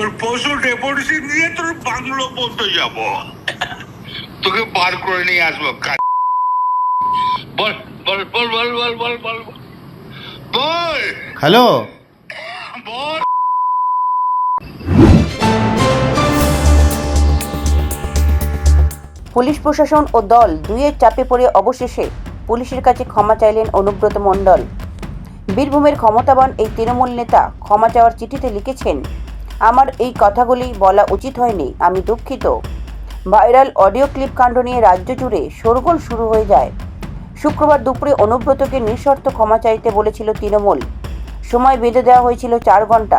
তোর পশু ডেপুটেশন নিয়ে তোর বাংলো বলতে যাব। তোকে বার করে নিয়ে আসব বল বল বল বল বল বল বল। বল! হ্যালো? বল! পুলিশ প্রশাসন ও দল দুইয়ের চাপে পড়ে অবশেষে পুলিশের কাছে ক্ষমা চাইলেন অনুব্রত মণ্ডল। বীরভূমের ক্ষমতাবান এই তৃণমূল নেতা ক্ষমা চাওয়ার চিঠিতে লিখেছেন আমার এই কথাগুলি বলা উচিত হয়নি, আমি দুঃখিত। ভাইরাল অডিও ক্লিপ কাণ্ড নিয়ে রাজ্য জুড়ে শোরগোল শুরু হয়ে যায়। শুক্রবার দুপুরে অনুব্রতকে নিঃশর্ত ক্ষমা চাইতে বলেছিল তৃণমূল। সময় বেঁধে দেওয়া হয়েছিল চার ঘণ্টা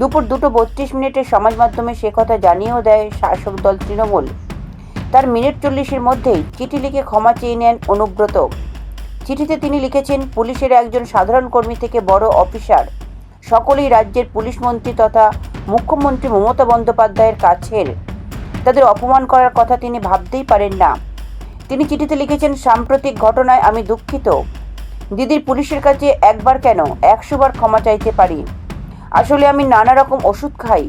দুপুর দুটো বত্রিশ মিনিটে সমাজ মাধ্যমে সে কথা জানিয়েও দেয় শাসক দল তৃণমূল। তার মিনিট চল্লিশের মধ্যেই চিঠি লিখে ক্ষমা চেয়ে নেন অনুব্রত। চিঠিতে তিনি লিখেছেন, পুলিশের একজন সাধারণ কর্মী থেকে বড় অফিসার। সকলেই রাজ্যের পুলিশ মন্ত্রী তথা মুখ্যমন্ত্রী মমতা বন্দ্যোপাধ্যায়ের কাছের। তাদের অপমান করার কথা তিনি ভাবতেই পারেন না। তিনি চিঠিতে লিখেছেন, সাম্প্রতিক ঘটনায় আমি দুঃখিত। দিদির পুলিশের কাছে একবার কেন? একশো বার ক্ষমা চাইতে পারি। আসলে আমি নানা রকম ওষুধ খাই।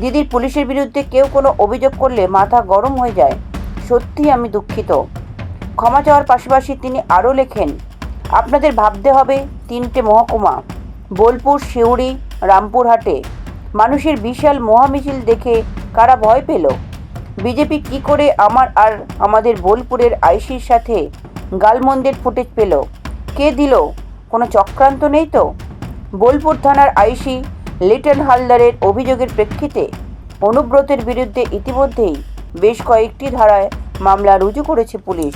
দিদির পুলিশের বিরুদ্ধে কেউ কোনো অভিযোগ করলে মাথা গরম হয়ে যায়। সত্যিই আমি দুঃখিত। ক্ষমা চাওয়ার পাশাপাশি তিনি আরও লেখেন, আপনাদের ভাবতে হবে তিনটে মহকুমা, বোলপুর, সিউড়ি, রামপুরহাটে। মানুষের বিশাল মহামিছিল দেখে কারা ভয় পেল? বিজেপি কি করে আমার আর আমাদের বোলপুরের আইসির সাথে গালমন্দের ফুটেজ পেল? কে দিল? কোনো চক্রান্ত নেই তো? বোলপুর থানার আইসি লিটন হালদারের অভিযোগের প্রেক্ষিতে অনুব্রতের বিরুদ্ধে ইতিমধ্যেই বেশ কয়েকটি ধারায় মামলা রুজু করেছে পুলিশ।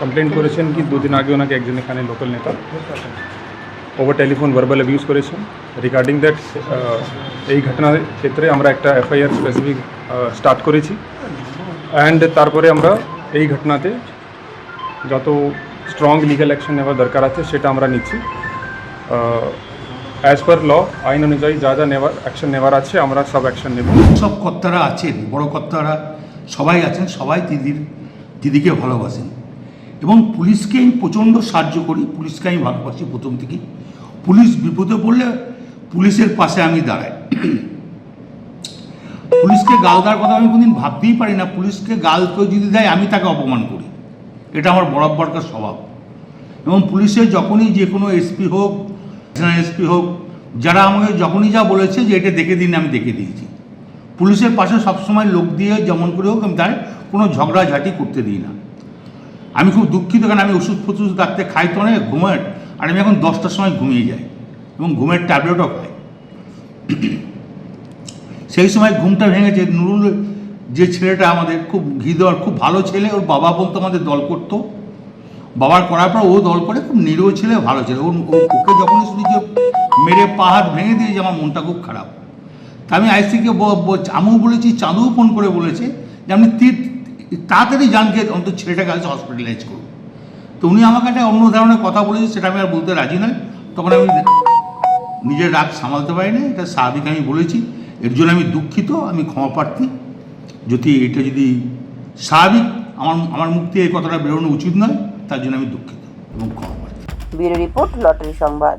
কমপ্লেন করেছেন কি দুদিন আগে ওনাকে একজন এখানে লোকাল নেতা। ওভার টেলিফোন ভার্বাল অ্যাবিউজ করেছেন রিগার্ডিং দ্যাট এই ঘটনার ক্ষেত্রে আমরা একটা এফআইআর স্পেসিফিক স্টার্ট করেছি। অ্যান্ড তারপরে আমরা এই ঘটনাতে যত স্ট্রং লিগাল অ্যাকশন নেওয়ার দরকার আছে, সেটা আমরা নিচ্ছি। অ্যাজ পার ল আইন অনুযায়ী যা যা নেওয়ার অ্যাকশন নেওয়ার আছে, আমরা সব অ্যাকশন নেব। সব কর্তারা আছেন, বড় কর্তারা সবাই আছেন, সবাই দিদির দিদিকে ভালোবাসেন। এবং পুলিশকে আমি প্রচণ্ড সাহায্য করি পুলিশকে আমি ভালোবাসি প্রথম থেকেই। পুলিশ বিপদে পড়লে পুলিশের পাশে আমি দাঁড়াই। পুলিশকে গাল দেওয়ার কথা আমি কোনদিন ভাবতেই পারি না। পুলিশকে গাল কেউ যদি দেয়, আমি তাকে অপমান করি। এটা আমার বরাবরকার স্বভাব। এবং পুলিশের যখনই যে কোনো এসপি হোক এসপি হোক, যারা আমাকে যখনই যা বলেছে যে এটা দেখে দিন, আমি দেখে দিয়েছি। পুলিশের পাশে সবসময় লোক দিয়ে যেমন করে হোক, আমি তার কোনো ঝগড়াঝাটি করতে দিই না। আমি খুব দুঃখিত, কারণ আমি ওষুধ ফষুধ রাখতে খাই তো অনেক ঘুমের আর আমি এখন দশটার সময় ঘুমিয়ে যাই এবং ঘুমের ট্যাবলেটও খাই। সেই সময় ঘুমটা ভেঙেছে, নুরুল যে ছেলেটা আমাদের খুব ঘি দেওয়ার, খুব ভালো ছেলে, ওর বাবা বলতো আমাদের দল করতো। বাবার করার পর ও দল করে, খুব নিরীহ ছেলে, ভালো ছেলে। ওর ওকে যখনই শুনি যে মেরে পাহাড় ভেঙে দিয়েছে, আমার মনটা খুব খারাপ। তা আমি আইসিকে আমিও বলেছি, চাঁদুও ফোন করে বলেছে যে আপনি তীর- তাড়াতাড়ি জানকে অন্তত ছেলেটাকে আজ হসপিটালাইজ করুন। তো উনি আমাকে একটা অন্য ধরনের কথা বলেছে, সেটা আমি আর বলতে রাজি নয় তখন আমি নিজের রাগ সামালতে পারি না এটা স্বাভাবিক আমি বলেছি। এর জন্য আমি দুঃখিত, আমি ক্ষমা প্রার্থী। যদি এটা যদি স্বাভাবিক, আমার আমার মুক্তি এই কথাটা বেরোনো উচিত নয়, তার জন্য আমি দুঃখিত এবং ক্ষমা প্রার্থী। রিপোর্ট, লটারি সংবাদ।